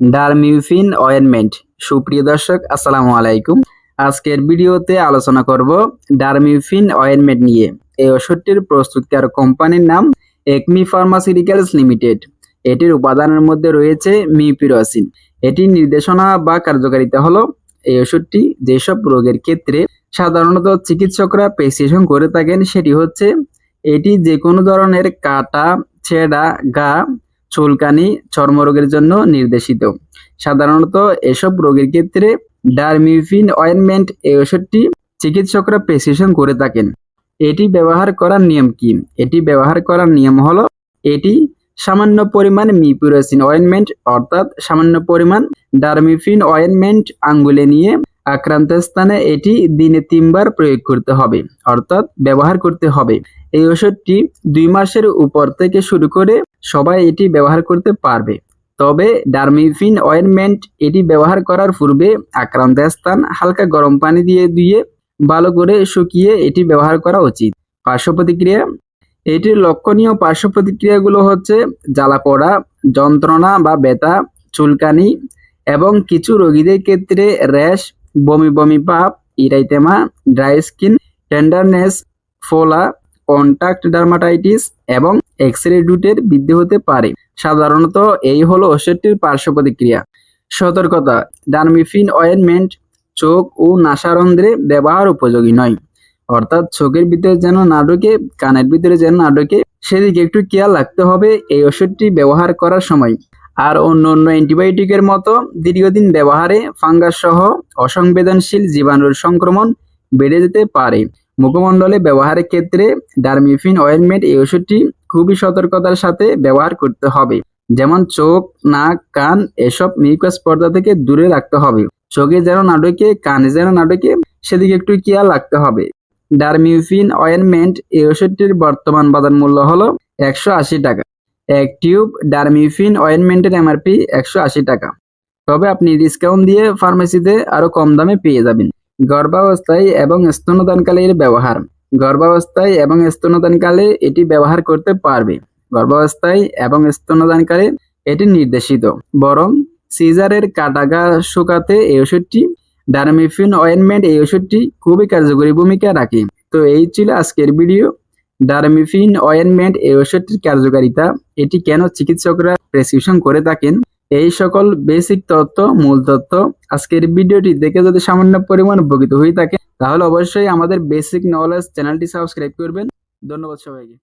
ডারমিউফিন ointment. সুপ্রিয় দর্শক, আসসালামু আলাইকুম। আজকের ভিডিওতে আলোচনা করব ডারমিউফিন অয়েনমেন্ট নিয়ে। এই ওষুধটির প্রস্তুতকারক কোম্পানির নাম একমি ফার্মাসিউটিক্যালস লিমিটেড। এটির উপাদানের মধ্যে রয়েছে মিউপিরোসিন। এটির নির্দেশনা বা কার্যকারিতা হলো, এই ওষুধটি যেসব রোগের ক্ষেত্রে সাধারণত চিকিৎসকরা প্রেসক্রিপশন করে থাকেন, সেটি হচ্ছে, এটি যে কোনো ধরনের কাটা, ছেঁড়া, গা চুলকানি, চর্মরোগের জন্য নির্দেশিত। সাধারণত এসব রোগের ক্ষেত্রে ডারমিউফিন অয়েনমেন্ট এই ওষুধটি চিকিৎসকরা প্রেসক্রিপশন করে থাকেন। এটি ব্যবহার করার নিয়ম কি? এটি ব্যবহার করার নিয়ম হলো, এটি সামান্য পরিমাণ মিপুরোসিন অয়েনমেন্ট, অর্থাৎ সামান্য পরিমাণ ডারমিফিন অয়েনমেন্ট আঙ্গুলে নিয়ে আক্রান্ত স্থানে এটি দিনে তিনবার প্রয়োগ করতে হবে, অর্থাৎ ব্যবহার করতে হবে। এই ওষুধটি দুই মাসের উপর থেকে শুরু করে সবাই এটি ব্যবহার করতে পারবে। তবে ডারমিফিন অয়েনমেন্ট এটি ব্যবহার করার পূর্বে আক্রান্ত স্থান হালকা গরম পানি দিয়ে ধুয়ে ভালো করে শুকিয়ে এটি ব্যবহার করা উচিত। পার্শ্ব প্রতিক্রিয়া, এটির লক্ষণীয় পার্শ্ব প্রতিক্রিয়াগুলো হচ্ছে জ্বালা পড়া, যন্ত্রণা বা ব্যথা, চুলকানি এবং কিছু রোগীদের ক্ষেত্রে র্যাশ, বমি বমি ভাব ইরাইতেমা, ড্রাই স্কিন, টেন্ডারনেস, ফোলা কন্টাক্ট ডার্মাটাইটিস এবং এক্স রে ডুটের বৃদ্ধি হতে পারে। সাধারণত এই হলো ওষুধটির পার্শ্ব প্রতিক্রিয়া। সতর্কতা, ডার্মিফিন অয়েনমেন্ট চোখ ও নাসারন্ধ্রে ব্যবহার উপযোগী নয়। অর্থাৎ চোখের ভিতরে যেন না কানের ভিতরে যেন না সেদিকে একটু খেয়াল রাখতে হবে এই ওষুধটি ব্যবহার করার সময়। আর অন্য অন্য অ্যান্টিবায়োটিকের মতো দীর্ঘদিন ব্যবহারে ফাঙ্গাস সহ অসংবেদনশীল জীবাণুর সংক্রমণ বেড়ে যেতে পারে। মুখমণ্ডলে ব্যবহারের ক্ষেত্রে ডারমিফিন অয়েনমেন্ট এই ওষুধটি খুবই সতর্কতার সাথে ব্যবহার করতে হবে। যেমন চোখ, নাক, কান এসব মিউকাস পর্দা থেকে দূরে রাখতে হবে। চোখে যেন না কানে যেন না সেদিকে একটু কেয়ার রাখতে হবে। ডারমিউফিন অয়েনমেন্ট এই ওষুধটির বর্তমান বাজার মূল্য হলো একশো আশি টাকা। এক টিউব ডারমিউফিন অয়েনমেন্টের এমআরপি একশো আশি টাকা। তবে আপনি ডিসকাউন্ট দিয়ে ফার্মেসিতে আরও কম দামে পেয়ে যাবেন। গর্ভাবস্থায় এবং স্তনদানকালে এর ব্যবহার। গর্ভাবস্থায় এবং স্তনদানকালে এটি ব্যবহার করতে পারবে। গর্ভাবস্থায় এবং স্তনদানকালে এটি নির্দেশিত। বরং সিজারের কাটাগা শুকাতে এই ওষুধটি, ডারমিফিন অয়েনমেন্ট এই ওষুধটি খুবই কার্যকরী ভূমিকা রাখে। তো এই ছিল আজকের ভিডিও। ডারমিফিন অয়েনমেন্ট এই ওষুধটির কার্যকারিতা, এটি কেন চিকিৎসকরা প্রেসক্রিপশন করে থাকেন এই সকল বেসিক তত্ত্ব, মূল তথ্য আজকের ভিডিওটি দেখে যদি সামান্য পরিমাণ উপকৃত হয়ে থাকে, তাহলে অবশ্যই আমাদের বেসিক নলেজ চ্যানেলটি সাবস্ক্রাইব করবেন। ধন্যবাদ সবাইকে।